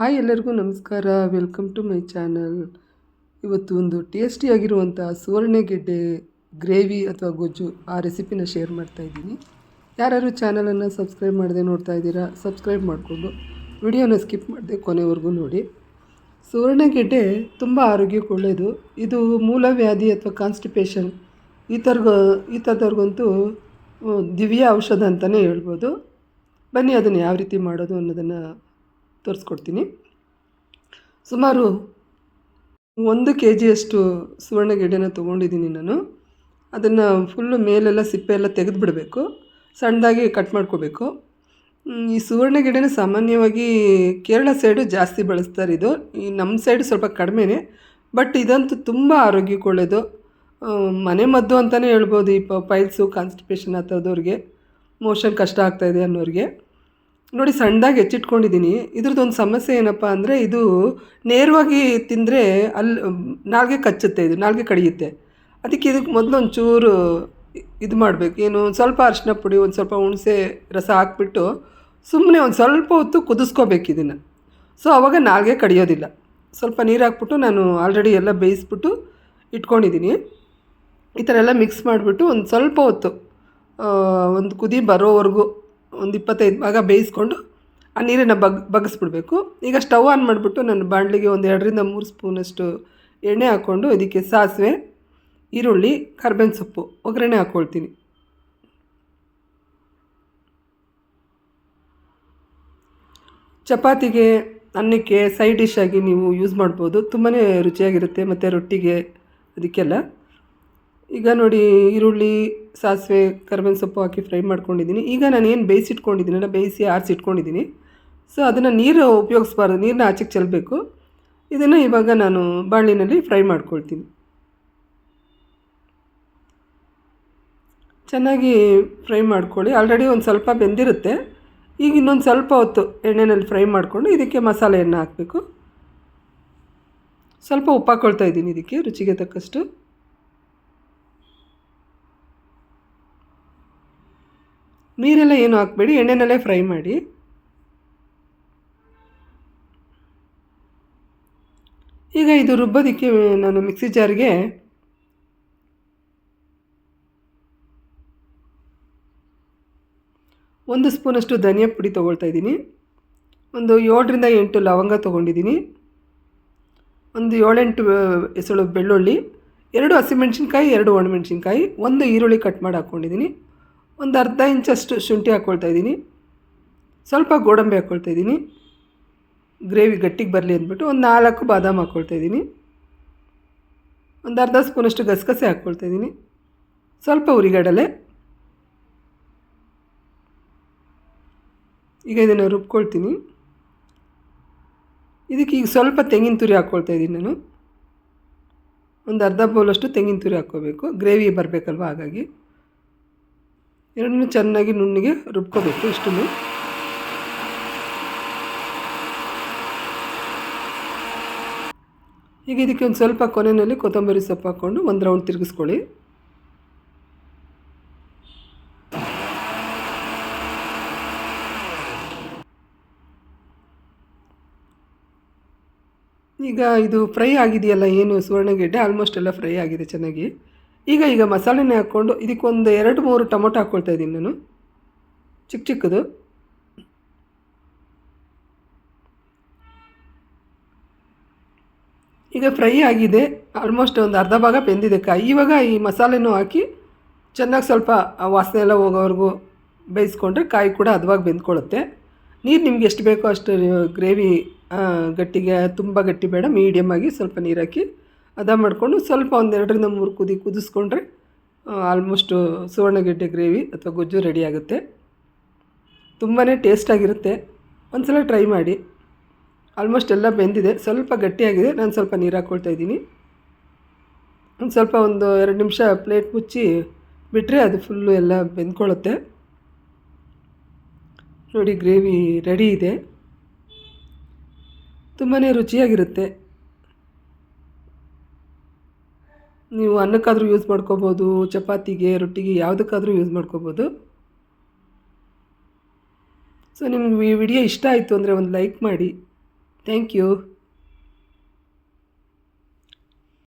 Hi ಎಲ್ಲರಿಗೂ ನಮಸ್ಕಾರ. Welcome to my channel ಇವತ್ತು ಒಂದು ಟೇಸ್ಟಿಯಾಗಿರುವಂಥ ಸುವರ್ಣಗೆಡ್ಡೆ ಗ್ರೇವಿ ಅಥವಾ ಗೊಜ್ಜು ಆ ರೆಸಿಪಿನ ಶೇರ್ ಮಾಡ್ತಾ ಇದ್ದೀನಿ. ಯಾರ್ಯಾರು ಚಾನಲನ್ನು ಸಬ್ಸ್ಕ್ರೈಬ್ ಮಾಡದೆ ನೋಡ್ತಾ ಇದ್ದೀರಾ ಸಬ್ಸ್ಕ್ರೈಬ್ ಮಾಡಿಕೊಂಡು ವಿಡಿಯೋನ ಸ್ಕಿಪ್ ಮಾಡದೆ ಕೊನೆವರೆಗೂ ನೋಡಿ. ಸುವರ್ಣಗೆಡ್ಡೆ ತುಂಬ ಆರೋಗ್ಯಕ್ಕೆ ಒಳ್ಳೆಯದು ಇದು ಮೂಲವ್ಯಾಧಿ ಅಥವಾ ಕಾನ್ಸ್ಟಿಪೇಷನ್ ಈ ಥರ ಈ ಥರದವ್ರಿಗಂತೂ ದಿವ್ಯ ಔಷಧ ಅಂತಲೇ ಹೇಳ್ಬೋದು. ಬನ್ನಿ ಅದನ್ನು ಯಾವ ರೀತಿ ಮಾಡೋದು ಅನ್ನೋದನ್ನು ತೋರಿಸ್ಕೊಡ್ತೀನಿ. ಸುಮಾರು ಒಂದು ಕೆ ಜಿಯಷ್ಟು ಸುವರ್ಣ ಗೆಡ್ಡೆನ ತೊಗೊಂಡಿದ್ದೀನಿ ನಾನು. ಅದನ್ನು ಫುಲ್ಲು ಮೇಲೆಲ್ಲ ಸಿಪ್ಪೆ ಎಲ್ಲ ತೆಗೆದು ಬಿಡಬೇಕು ಸಣ್ಣದಾಗಿ ಕಟ್ ಮಾಡ್ಕೋಬೇಕು. ಈ ಸುವರ್ಣ ಗಿಡನ ಸಾಮಾನ್ಯವಾಗಿ ಕೇರಳ ಸೈಡು ಜಾಸ್ತಿ ಬಳಸ್ತಾರೆ ಇದು. ಈ ನಮ್ಮ ಸೈಡು ಸ್ವಲ್ಪ ಕಡಿಮೆನೇ ಬಟ್ ಇದಂತೂ ತುಂಬ ಆರೋಗ್ಯಕ್ಕೆ ಒಳ್ಳೆಯದು ಮನೆ ಮದ್ದು ಅಂತಲೇ ಹೇಳ್ಬೋದು, ಈ ಪೈಲ್ಸು ಕಾನ್ಸ್ಟಿಪೇಷನ್ ಆ ಥರದವ್ರಿಗೆ ಮೋಷನ್ ಕಷ್ಟ ಆಗ್ತಾಯಿದೆ ಅನ್ನೋರಿಗೆ. ನೋಡಿ ಸಣ್ಣದಾಗಿ ಹೆಚ್ಚಿಟ್ಕೊಂಡಿದ್ದೀನಿ. ಇದ್ರದ್ದೊಂದು ಸಮಸ್ಯೆ ಏನಪ್ಪ ಅಂದರೆ ಇದು ನೇರವಾಗಿ ತಿಂದರೆ ಅಲ್ಲಿ ನಾಲ್ಗೆ ಕಚ್ಚುತ್ತೆ ಇದು, ನಾಲ್ಗೆ ಕಡಿಯುತ್ತೆ. ಅದಕ್ಕೆ ಇದಕ್ಕೆ ಮೊದಲು ಚೂರು ಇದು ಮಾಡಬೇಕು. ಏನು ಒಂದು ಸ್ವಲ್ಪ ಅರಿಶಿನ ಪುಡಿ, ಒಂದು ಸ್ವಲ್ಪ ಹುಣಸೆ ರಸ ಹಾಕ್ಬಿಟ್ಟು ಸುಮ್ಮನೆ ಒಂದು ಸ್ವಲ್ಪ ಹೊತ್ತು ಕುದಿಸ್ಕೋಬೇಕು ಇದನ್ನು. ಸೊ ಆವಾಗ ನಾಲ್ಗೆ ಕಡಿಯೋದಿಲ್ಲ. ಸ್ವಲ್ಪ ನೀರು ಹಾಕ್ಬಿಟ್ಟು ನಾನು ಆಲ್ರೆಡಿ ಎಲ್ಲ ಬೇಯಿಸ್ಬಿಟ್ಟು ಇಟ್ಕೊಂಡಿದ್ದೀನಿ. ಈ ಥರ ಎಲ್ಲ ಮಿಕ್ಸ್ ಮಾಡಿಬಿಟ್ಟು ಒಂದು ಸ್ವಲ್ಪ ಹೊತ್ತು ಒಂದು ಕುದಿ ಬರೋವರೆಗೂ ಒಂದು ಇಪ್ಪತ್ತೈದು ಭಾಗ ಬೇಯಿಸ್ಕೊಂಡು ಆ ನೀರನ್ನು ಬಗ್ ಬಗ್ಗಿಸ್ಬಿಡ್ಬೇಕು ಈಗ ಸ್ಟವ್ ಆನ್ ಮಾಡಿಬಿಟ್ಟು ನಾನು ಬಾಣಲಿಗೆ ಒಂದು ಎರಡರಿಂದ ಮೂರು ಸ್ಪೂನಷ್ಟು ಎಣ್ಣೆ ಹಾಕ್ಕೊಂಡು ಇದಕ್ಕೆ ಸಾಸಿವೆ, ಈರುಳ್ಳಿ, ಕರ್ಬೇವಿನ ಸೊಪ್ಪು, ಒಗ್ಗರಣೆ ಹಾಕ್ಕೊಳ್ತೀನಿ ಚಪಾತಿಗೆ, ಅನ್ನಕ್ಕೆ ಸೈಡ್ ಡಿಶ್ ಆಗಿ ನೀವು ಯೂಸ್ ಮಾಡ್ಬೋದು. ತುಂಬಾ ರುಚಿಯಾಗಿರುತ್ತೆ, ಮತ್ತು ರೊಟ್ಟಿಗೆ ಅದಕ್ಕೆಲ್ಲ. ಈಗ ನೋಡಿ ಈರುಳ್ಳಿ ಸಾಸಿವೆ, ಕರ್ಬೇವಿನ ಸೊಪ್ಪು ಹಾಕಿ ಫ್ರೈ ಮಾಡ್ಕೊಂಡಿದ್ದೀನಿ. ಈಗ ನಾನು ಏನು ಬೇಯಿಸಿಟ್ಕೊಂಡಿದ್ದೀನಲ್ಲ, ಬೇಯಿಸಿ ಆರಿಸಿ ಇಟ್ಕೊಂಡಿದ್ದೀನಿ ಸೊ ಅದನ್ನು ನೀರು ಉಪಯೋಗಿಸ್ಬಾರ್ದು ನೀರನ್ನ ಆಚೆಗೆ ಚೆಲ್ಲಬೇಕು ಇದನ್ನು ಇವಾಗ ನಾನು ಬಾಣಲಿನಲ್ಲಿ ಫ್ರೈ ಮಾಡ್ಕೊಳ್ತೀನಿ. ಚೆನ್ನಾಗಿ ಫ್ರೈ ಮಾಡ್ಕೊಳ್ಳಿ. ಆಲ್ರೆಡಿ ಒಂದು ಸ್ವಲ್ಪ ಬೆಂದಿರುತ್ತೆ. ಈಗ ಇನ್ನೊಂದು ಸ್ವಲ್ಪ ಹೊತ್ತು ಎಣ್ಣೆನಲ್ಲಿ ಫ್ರೈ ಮಾಡಿಕೊಂಡು ಇದಕ್ಕೆ ಮಸಾಲೆಯನ್ನು ಹಾಕಬೇಕು. ಸ್ವಲ್ಪ ಉಪ್ಪು ಹಾಕ್ಕೊಳ್ತಾ ಇದ್ದೀನಿ ಇದಕ್ಕೆ, ರುಚಿಗೆ ತಕ್ಕಷ್ಟು. ನೀರೆಲ್ಲ ಏನು ಹಾಕಬೇಡಿ, ಎಣ್ಣೆನಲ್ಲೇ ಫ್ರೈ ಮಾಡಿ. ಈಗ ಇದು ರುಬ್ಬೋದಕ್ಕೆ ನಾನು ಮಿಕ್ಸಿ ಜಾರ್ಗೆ ಒಂದು ಸ್ಪೂನಷ್ಟು ಧನಿಯಾ ಪುಡಿ ತೊಗೊಳ್ತಾ ಇದ್ದೀನಿ. ಒಂದು ಏಳರಿಂದ ಎಂಟು ಲವಂಗ ತೊಗೊಂಡಿದ್ದೀನಿ. ಒಂದು ಏಳೆಂಟು ಹೆಸಳು ಬೆಳ್ಳುಳ್ಳಿ, ಎರಡು ಹಸಿಮೆಣ್ಸಿನ್ಕಾಯಿ, ಎರಡು ಒಣಮೆಣ್ಸಿನ್ಕಾಯಿ, ಒಂದು ಈರುಳ್ಳಿ ಕಟ್ ಮಾಡಿ ಹಾಕ್ಕೊಂಡಿದ್ದೀನಿ ಒಂದು ಅರ್ಧ ಇಂಚಷ್ಟು ಶುಂಠಿ ಹಾಕ್ಕೊಳ್ತಾ ಇದ್ದೀನಿ. ಸ್ವಲ್ಪ ಗೋಡಂಬಿ ಹಾಕ್ಕೊಳ್ತಾ ಇದ್ದೀನಿ. ಗ್ರೇವಿ ಗಟ್ಟಿಗೆ ಬರಲಿ ಅಂದ್ಬಿಟ್ಟು ಒಂದು ನಾಲ್ಕು ಬಾದಾಮ್ ಹಾಕ್ಕೊಳ್ತಾ ಇದ್ದೀನಿ. ಒಂದು ಅರ್ಧ ಸ್ಪೂನಷ್ಟು ಗಸಗಸೆ ಹಾಕ್ಕೊಳ್ತಾ ಇದ್ದೀನಿ. ಸ್ವಲ್ಪ ಉರಿಗಡಲೆ. ಈಗ ಇದನ್ನು ರುಬ್ಕೊಳ್ತೀನಿ. ಇದಕ್ಕೆ ಈಗ ಸ್ವಲ್ಪ ತೆಂಗಿನ ತುರಿ ಹಾಕ್ಕೊಳ್ತಾ ಇದ್ದೀನಿ ನಾನು. ಒಂದು ಅರ್ಧ ಬೌಲಷ್ಟು ತೆಂಗಿನ ತುರಿ ಹಾಕ್ಕೋಬೇಕು. ಗ್ರೇವಿ ಬರಬೇಕಲ್ವ ಹಾಗಾಗಿ. ಎರಡನ್ನೂ ಚೆನ್ನಾಗಿ ನುಣ್ಣಿಗೆ ರುಬ್ಕೋಬೇಕು, ಇಷ್ಟನ್ನು. ಈಗ ಇದಕ್ಕೆ ಒಂದು ಸ್ವಲ್ಪ ಕೊನೆಯಲ್ಲಿ ಕೊತ್ತಂಬರಿ ಸೊಪ್ಪು ಹಾಕ್ಕೊಂಡು ಒಂದು ರೌಂಡ್ ತಿರುಗಿಸ್ಕೊಳ್ಳಿ. ಈಗ ಇದು ಫ್ರೈ ಆಗಿದೆಯಲ್ಲ, ಏನು ಸುವರ್ಣಗೆಡ್ಡೆ? ಆಲ್ಮೋಸ್ಟ್ ಎಲ್ಲ ಫ್ರೈ ಆಗಿದೆ ಚೆನ್ನಾಗಿ. ಈಗ ಈಗ ಮಸಾಲೆನೇ ಹಾಕ್ಕೊಂಡು ಇದಕ್ಕೊಂದು ಎರಡು, ಮೂರು ಟೊಮೊಟೊ ಹಾಕ್ಕೊಳ್ತಾ ಇದ್ದೀನಿ ನಾನು. ಚಿಕ್ಕ ಚಿಕ್ಕದು. ಈಗ ಫ್ರೈ ಆಗಿದೆ. ಆಲ್ಮೋಸ್ಟ್ ಒಂದು ಅರ್ಧ ಭಾಗ ಬೆಂದಿದೆ ಕಾಯಿ. ಇವಾಗ ಈ ಮಸಾಲೆನೂ ಹಾಕಿ ಚೆನ್ನಾಗಿ ಸ್ವಲ್ಪ ವಾಸನೆ ಎಲ್ಲ ಹೋಗೋವರೆಗೂ ಬೇಯಿಸ್ಕೊಂಡ್ರೆ ಕಾಯಿ ಕೂಡ ಅದವಾಗಿ ಬೆಂದ್ಕೊಳ್ಳುತ್ತೆ. ನೀರು ನಿಮ್ಗೆ ಎಷ್ಟು ಬೇಕೋ ಅಷ್ಟು ಗ್ರೇವಿ ಗಟ್ಟಿಗೆ, ತುಂಬ ಗಟ್ಟಿ ಬೇಡ, ಮೀಡಿಯಮ್ ಆಗಿ ಸ್ವಲ್ಪ ನೀರು ಹಾಕಿ ಹದ ಮಾಡಿಕೊಂಡು ಸ್ವಲ್ಪ ಒಂದು ಎರಡರಿಂದ ಮೂರು ಕುದಿ ಕುದಿಸ್ಕೊಂಡ್ರೆ ಆಲ್ಮೋಸ್ಟು ಸುವರ್ಣಗೆಡ್ಡೆ ಗ್ರೇವಿ ಅಥವಾ ಗೊಜ್ಜು ರೆಡಿ ಆಗುತ್ತೆ. ತುಂಬಾ ಟೇಸ್ಟಾಗಿರುತ್ತೆ ಒಂದು ಸಲ ಟ್ರೈ ಮಾಡಿ. ಆಲ್ಮೋಸ್ಟ್ ಎಲ್ಲ ಬೆಂದಿದೆ. ಸ್ವಲ್ಪ ಗಟ್ಟಿಯಾಗಿದೆ. ನಾನು ಸ್ವಲ್ಪ ನೀರು ಹಾಕ್ಕೊಳ್ತಾ ಇದ್ದೀನಿ. ಒಂದು ಸ್ವಲ್ಪ ಒಂದು ಎರಡು ನಿಮಿಷ ಪ್ಲೇಟ್ ಮುಚ್ಚಿ ಬಿಟ್ಟರೆ ಅದು ಫುಲ್ಲು ಎಲ್ಲ ಬೆಂದ್ಕೊಳ್ಳುತ್ತೆ. ನೋಡಿ ಗ್ರೇವಿ ರೆಡಿ ಇದೆ. ತುಂಬಾ ರುಚಿಯಾಗಿರುತ್ತೆ. ನೀವು ಅನ್ನಕ್ಕಾದರೂ ಯೂಸ್ ಮಾಡ್ಕೋಬೋದು, ಚಪಾತಿಗೆ, ರೊಟ್ಟಿಗೆ ಯಾವುದಕ್ಕಾದರೂ ಯೂಸ್ ಮಾಡ್ಕೋಬೋದು. ಸೊ ನಿಮ್ಗೆ ಈ ವಿಡಿಯೋ ಇಷ್ಟ ಆಯಿತು ಅಂದರೆ ಒಂದು ಲೈಕ್ ಮಾಡಿ. Thank you